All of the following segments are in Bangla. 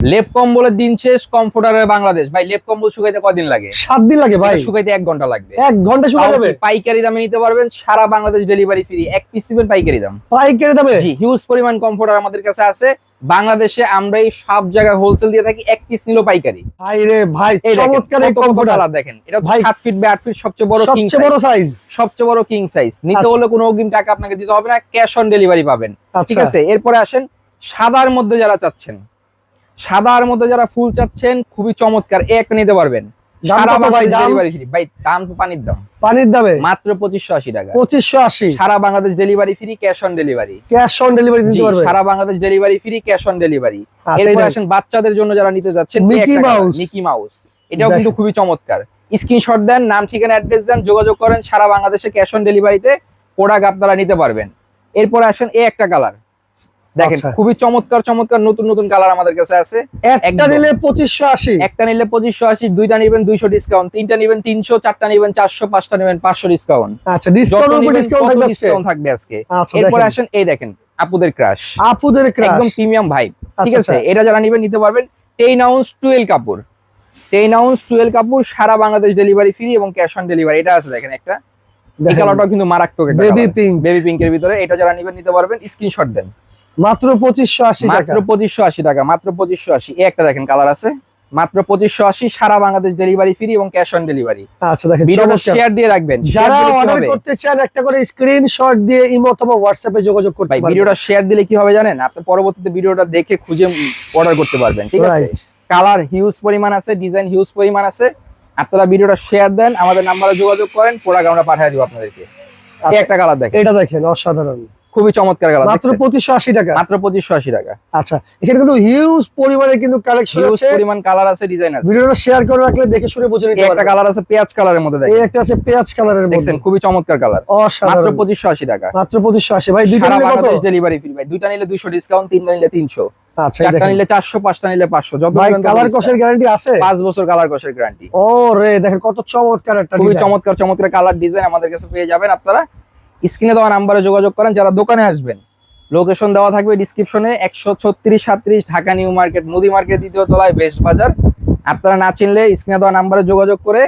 লেপ কম্বলের দিন শেষ কমফোর্টারের বাংলাদেশ। ভাই লেপ কম্বল শুকাইতে কদিন লাগে? সাত দিন লাগে ভাই। শুকাইতে এক ঘণ্টা লাগবে। এক ঘণ্টা শুকা তাও যাবে? পাইকারি দামে নিতে পারবেন? সারা বাংলাদেশ ডেলিভারি ফ্রি এক পিস দিবেন পাইকারি দাম। পাইকারি দামে? জি হিউজ পরিমাণ কমফোর্টার আমাদের কাছে আছে। বাংলাদেশে আমরা এই সব জায়গায় হোলসেল দিয়ে থাকি এক পিস নিলেও পাইকারি। ভাই রে ভাই চমৎকার এই কালার দেখেন। এটা ভাই, সাত ফিট বাই আট ফিট সবচেয়ে বড় কিং সবচেয়ে বড় সাইজ সবচেয়ে বড় কিং সাইজ নিতে আচ্ছা। হলে কোনো অগ্রিম টাকা আপনাকে দিতে হবে না ক্যাশ অন ডেলিভারি পাবেন। ঠিক আচ্ছা। আছে এরপরে আসেন সাদার মধ্যে যারা চাচ্ছেন সাদার মধ্যে যারা ফুল চাচ্ছেন খুবই চমৎকার। এ একটা নিতে পারবেন। সারা ভাই, দাম? ডেলিভারি ফ্রি ভাই দাম তো পানির দাম। পানির দামে? মাত্র পঁচিশশো আশি টাকা। পঁচিশশো আশি। সারা Bangladesh delivery free cash on delivery cash on delivery দিতে পারবে সারা Bangladesh delivery free cash on delivery এরপর আসেন বাচ্চাদের জন্য যারা নিতে যাচ্ছেন মিকি মাউস। মিকি মাউস এটাও কিন্তু খুবই চমৎকার। স্ক্রিনশট দেন নাম ঠিকানা অ্যাড্রেস দেন যোগাযোগ করেন সারা বাংলাদেশে ক্যাশ অন ডেলিভারিতে প্রোডাক্ট আপনারা নিতে পারবেন। এরপর আসেন এ একটা কালার দেখেন আচ্ছা। খুবই চমৎকার চমৎকার নতুন নতুন কালার আমাদের কাছে আছে। একটা নিলে পঁচিশশো আশি। একটা নিলে পঁচিশশো আশি দুইটা নিবেন দুইশো ডিসকাউন্ট তিনটা নিবেন তিনশো চারটা নিবেন চারশো পাঁচটা নিবেন পাঁচশো ডিসকাউন্ট আচ্ছা ডিসকাউন্ট থাকবে আজকে? আচ্ছা এরপর আসেন এই দেখেন আপুদের ক্রাশ আপুদের ক্রাশ একদম প্রিমিয়াম ভাইব ঠিক আচ্ছা, আছে? এটা যারা নিবেন নিতে পারবেন টেন আউন্স টুয়েলভ কাপড়। টেন আউন্স টুয়েলভ কাপড় সারা বাংলাদেশ ডেলিভারি ফ্রি এবং ক্যাশ অন ডেলিভারি এটা আছে দেখেন একটা। এই কালারটাও কিন্তু মারাত্মক বেবি পিঙ্ক বেবি পিঙ্কের ভিতরে এটা যারা নিবেন নিতে পারবেন স্ক্রিনশট দেন। মাত্র পঁচিশশো আশি টাকা। মাত্র পঁচিশশো আশি টাকা মাত্র পঁচিশশো আশি। একটা দেখেন কালার আছে। মাত্র পঁচিশশো আশি সারা বাংলাদেশ ডেলিভারি ফ্রি এবং ক্যাশ অন ডেলিভারি আচ্ছা দেখেন ভিডিওটা শেয়ার দিয়ে রাখবেন যারা অর্ডার করতে চান একটা করে স্ক্রিনশট দিয়ে ইমো অথবা হোয়াটসঅ্যাপে যোগাযোগ করতে পারবেন। ভিডিওটা শেয়ার দিলে কি হবে জানেন? আপনি পরবর্তীতে ভিডিওটা দেখে খুঁজে অর্ডার করতে পারবেন ঠিক আছে? কালার হিউজ পরিমাণ আছে ডিজাইন হিউজ পরিমাণ আছে। আপনারা ভিডিওটা শেয়ার দেন আমাদের নাম্বারে যোগাযোগ করেন প্রোডাক্ট আমরা পাঠিয়ে দিব আপনাদেরকে। আচ্ছা, একটা কালার দেখেন। এটা দেখেন অসাধারণ। খুবই চমৎকার কালার মাত্র পঁচিশশো আশি টাকা। মাত্র পঁচিশশো আশি টাকা। আচ্ছা এখানে কিন্তু হিউজ পরিমাণে কিন্তু কালেকশন হিউজ পরিমাণ কালার আছে ডিজাইন আছে। ভিডিওটা শেয়ার করে রাখলে দেখে শুনে বুঝে নিতে এই একটা পারবেন। কালার আছে পেঁয়াজ কালারের মধ্যে দেখেন। এই একটা আছে পেঁয়াজ কালারের মধ্যে। দেখছেন খুবই চমৎকার কালার মাত্র অসাধারণ পঁচিশশো আশি টাকা। মাত্র পঁচিশশো আশি। ভাই দুইটা নিলে কত? ডেলিভারি ফ্রি ভাই। দুইটা নিলে দুইশো ডিসকাউন্ট তিনটা নিলে তিনশো। আচ্ছা চারটা নিলে চারশো পাঁচটা নিলে পাঁচশো। যত ভাই কালার discount। গ্যারান্টি আছে? পাঁচ বছর কালার কষের গ্যারান্টি ও রে দেখেন কত চমৎকার একটা খুবই চমৎকার চমৎকার কালার ডিজাইন আমাদের কাছে পেয়ে যাবেন আপনারা। স্ক্রিনে দেওয়া নাম্বারে যোগাযোগ করেন, যারা দোকানে আসবেন। লোকেশন দেওয়া থাকবে ডিসক্রিপশনে একশো ছত্রিশ সাত্রিশ ঢাকা নিউ মার্কেট, মুদি মার্কেট, দ্বিতীয় তলায় বেস্ট বাজার। আপনারা না চিনলে স্ক্রিনে দেওয়া নাম্বারে যোগাযোগ করে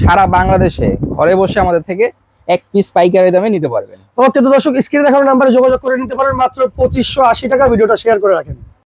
সারা বাংলাদেশে ঘরে বসে আমাদের থেকে এক পিস পাইকারি দামে নিতে পারবেন। ওকে তো দর্শক, স্ক্রিনে দেখানো নাম্বারে যোগাযোগ করে নিতে পারেন। মাত্র পঁচিশশো আশি টাকা ভিডিওটা শেয়ার করে রাখেন।